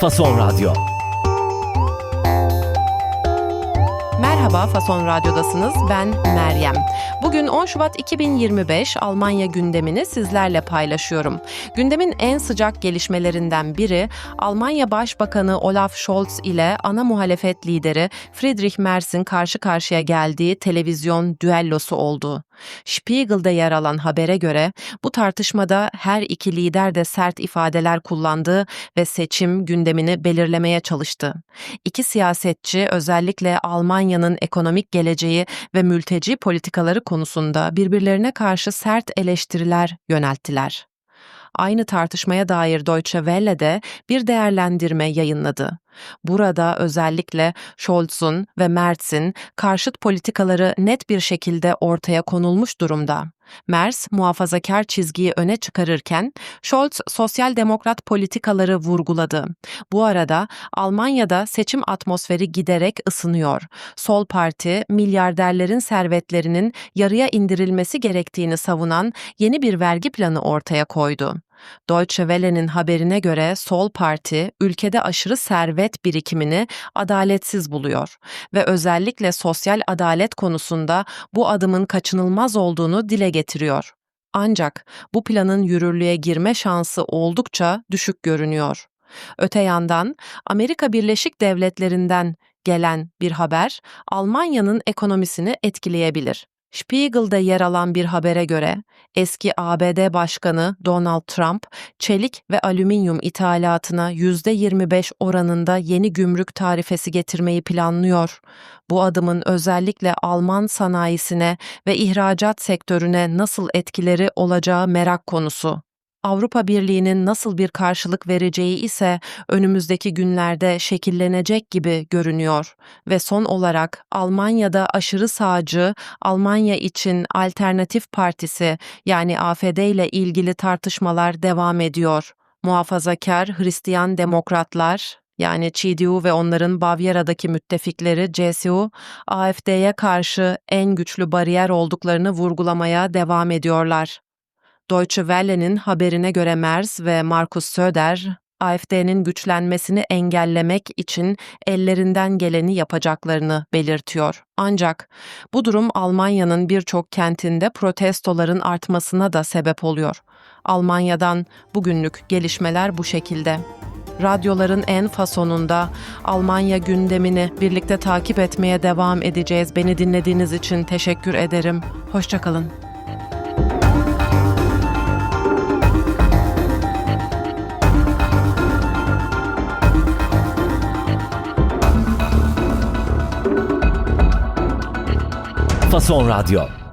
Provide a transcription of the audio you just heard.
Fason Radyo. Merhaba Fason Radyo'dasınız. Ben Meryem. Bugün 10 Şubat 2025 Almanya gündemini sizlerle paylaşıyorum. Gündemin en sıcak gelişmelerinden biri Almanya Başbakanı Olaf Scholz ile ana muhalefet lideri Friedrich Merz'in karşı karşıya geldiği televizyon düellosu oldu. Spiegel'de yer alan habere göre bu tartışmada her iki lider de sert ifadeler kullandı ve seçim gündemini belirlemeye çalıştı. İki siyasetçi özellikle Almanya'nın ekonomik geleceği ve mülteci politikaları konusunda birbirlerine karşı sert eleştiriler yönelttiler. Aynı tartışmaya dair Deutsche Welle de bir değerlendirme yayınladı. Burada özellikle Scholz'un ve Merz'in karşıt politikaları net bir şekilde ortaya konulmuş durumda. Merz muhafazakar çizgiyi öne çıkarırken Scholz sosyal demokrat politikaları vurguladı. Bu arada Almanya'da seçim atmosferi giderek ısınıyor. Sol Parti milyarderlerin servetlerinin yarıya indirilmesi gerektiğini savunan yeni bir vergi planı ortaya koydu. Deutsche Welle'nin haberine göre Sol Parti ülkede aşırı servet birikimini adaletsiz buluyor ve özellikle sosyal adalet konusunda bu adımın kaçınılmaz olduğunu dile getiriyor. Ancak bu planın yürürlüğe girme şansı oldukça düşük görünüyor. Öte yandan Amerika Birleşik Devletleri'nden gelen bir haber Almanya'nın ekonomisini etkileyebilir. Spiegel'da yer alan bir habere göre eski ABD Başkanı Donald Trump, çelik ve alüminyum ithalatına %25 oranında yeni gümrük tarifesi getirmeyi planlıyor. Bu adımın özellikle Alman sanayisine ve ihracat sektörüne nasıl etkileri olacağı merak konusu. Avrupa Birliği'nin nasıl bir karşılık vereceği ise önümüzdeki günlerde şekillenecek gibi görünüyor ve son olarak Almanya'da aşırı sağcı Almanya için Alternatif Partisi yani AfD ile ilgili tartışmalar devam ediyor. Muhafazakar Hristiyan Demokratlar yani CDU ve onların Bavyera'daki müttefikleri CSU, AfD'ye karşı en güçlü bariyer olduklarını vurgulamaya devam ediyorlar. Deutsche Welle'nin haberine göre Merz ve Markus Söder, AfD'nin güçlenmesini engellemek için ellerinden geleni yapacaklarını belirtiyor. Ancak bu durum Almanya'nın birçok kentinde protestoların artmasına da sebep oluyor. Almanya'dan bugünlük gelişmeler bu şekilde. Radyoların en fasonunda Almanya gündemini birlikte takip etmeye devam edeceğiz. Beni dinlediğiniz için teşekkür ederim. Hoşçakalın. Fason Radyo.